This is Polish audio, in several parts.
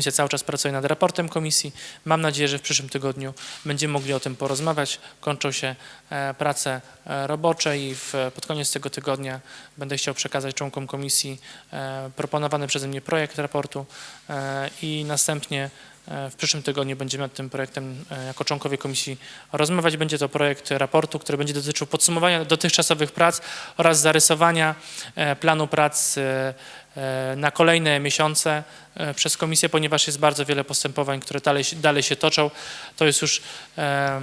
Komisja cały czas pracuje nad raportem komisji. Mam nadzieję, że w przyszłym tygodniu będziemy mogli o tym porozmawiać. Kończą się e, prace e, robocze i w, pod koniec tego tygodnia będę chciał przekazać członkom komisji e, proponowany przeze mnie projekt raportu i następnie w przyszłym tygodniu będziemy nad tym projektem e, jako członkowie komisji rozmawiać. Będzie to projekt raportu, który będzie dotyczył podsumowania dotychczasowych prac oraz zarysowania e, planu prac e, e, na kolejne miesiące e, przez komisję, ponieważ jest bardzo wiele postępowań, które dalej, się- dalej się toczą. To jest już, e,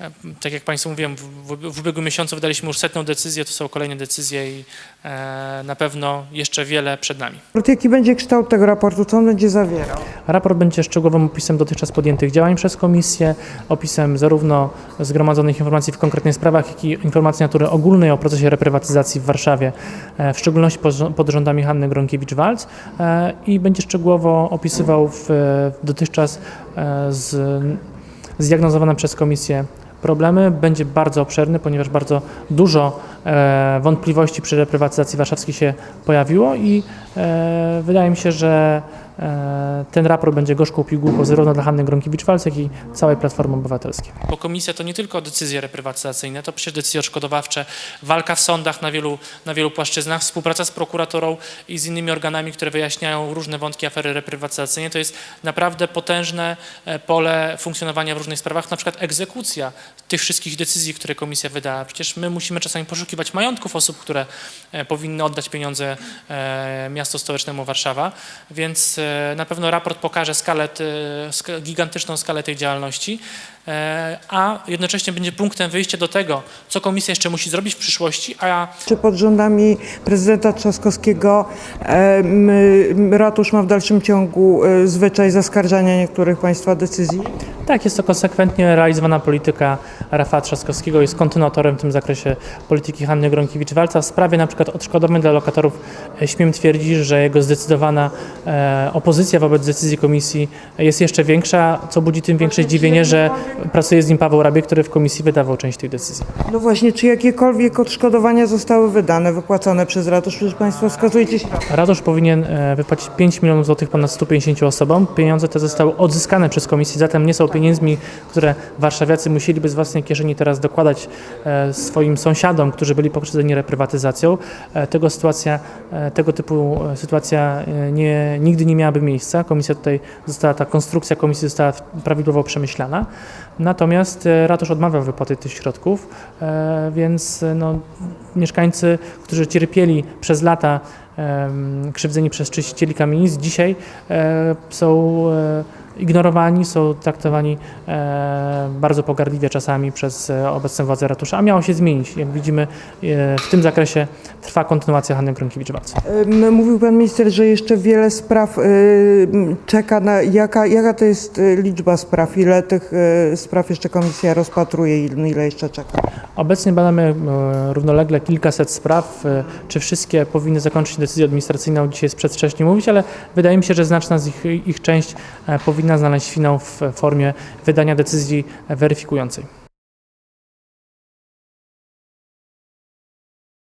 e, tak jak Państwu mówiłem, w, ubiegłym miesiącu wydaliśmy już setną decyzję, to są kolejne decyzje i e, na pewno jeszcze wiele przed nami. Jaki będzie kształt tego raportu? Co on będzie zawierał? Raport będzie szczegółowym opisem dotychczas podjętych działań przez Komisję, opisem zarówno zgromadzonych informacji w konkretnych sprawach, jak i informacji natury ogólnej o procesie reprywatyzacji w Warszawie, e, w szczególności pod, rząd- pod rządami Hanny Gronkiewicz-Walc e, i będzie szczegółowo opisywał w, w dotychczas e, z, zdiagnozowane przez Komisję problemy. Będzie bardzo obszerny, ponieważ bardzo dużo e, wątpliwości przy reprywatyzacji warszawskiej się pojawiło i e, wydaje mi się, że e, ten raport będzie gorzką pigułką zarówno dla Hanny Gronkiewicz-Walc, i całej Platformy Obywatelskiej. Bo komisja to nie tylko decyzje reprywatyzacyjne, to przecież decyzje odszkodowawcze, walka w sądach na wielu, na wielu płaszczyznach, współpraca z prokuratorą i z innymi organami, które wyjaśniają różne wątki afery reprywatyzacyjnej. To jest naprawdę potężne e, pole funkcjonowania w różnych sprawach, na przykład egzekucja tych wszystkich decyzji, które komisja wydała. Przecież my musimy czasami poszukiwać majątków osób, które e, powinny oddać pieniądze e, miastu stołecznemu Warszawa, więc e, na pewno raport pokaże skalę, sk- gigantyczną skalę tej działalności, e, a jednocześnie będzie punktem wyjścia do tego, co komisja jeszcze musi zrobić w przyszłości, a Czy pod rządami prezydenta Trzaskowskiego em, ratusz ma w dalszym ciągu e, zwyczaj zaskarżania niektórych państwa decyzji? Tak, jest to konsekwentnie realizowana polityka Rafała Trzaskowskiego, jest kontynuatorem w tym zakresie polityki Hanny Gronkiewicz-Walca. W sprawie na przykład odszkodowań dla lokatorów e, śmiem twierdzić, że jego zdecydowana e, opozycja wobec decyzji komisji jest jeszcze większa, co budzi tym większe zdziwienie, że pracuje z nim Paweł Rabie, który w komisji wydawał część tych decyzji. No właśnie, czy jakiekolwiek odszkodowania zostały wydane, wypłacone przez ratusz? Przecież państwo wskazujecie środki. Ratusz powinien e, wypłacić 5 milionów złotych ponad 150 osobom. Pieniądze te zostały odzyskane przez komisję, zatem nie są pieniędzmi, które warszawiacy musieliby z własnej kieszeni teraz dokładać e, swoim sąsiadom, którzy byli pokrzywdzeni reprywatyzacją. E, Tego, sytuacja, e, tego typu sytuacja nie, nigdy nie miałaby miejsca. Komisja tutaj została, ta konstrukcja komisji została prawidłowo przemyślana. Natomiast ratusz odmawia wypłaty tych środków, więc no, mieszkańcy, którzy cierpieli przez lata krzywdzeni przez czyścicieli kamienic, dzisiaj są ignorowani, są traktowani e, bardzo pogardliwie czasami przez e, obecne władze ratusza, a miało się zmienić. Jak widzimy, e, w tym zakresie trwa kontynuacja Hanny Gronkiewicz-Walc. Mówił pan minister, że jeszcze wiele spraw czeka na... Jaka, jaka to jest liczba spraw? Ile tych spraw jeszcze komisja rozpatruje? Ile ile jeszcze czeka? Obecnie badamy e, równolegle kilkaset spraw. E, Czy wszystkie powinny zakończyć decyzję administracyjną, dzisiaj jest przedwcześnie mówić, ale wydaje mi się, że znaczna z ich, ich część e, powinna znaleźć finał w formie wydania decyzji weryfikującej.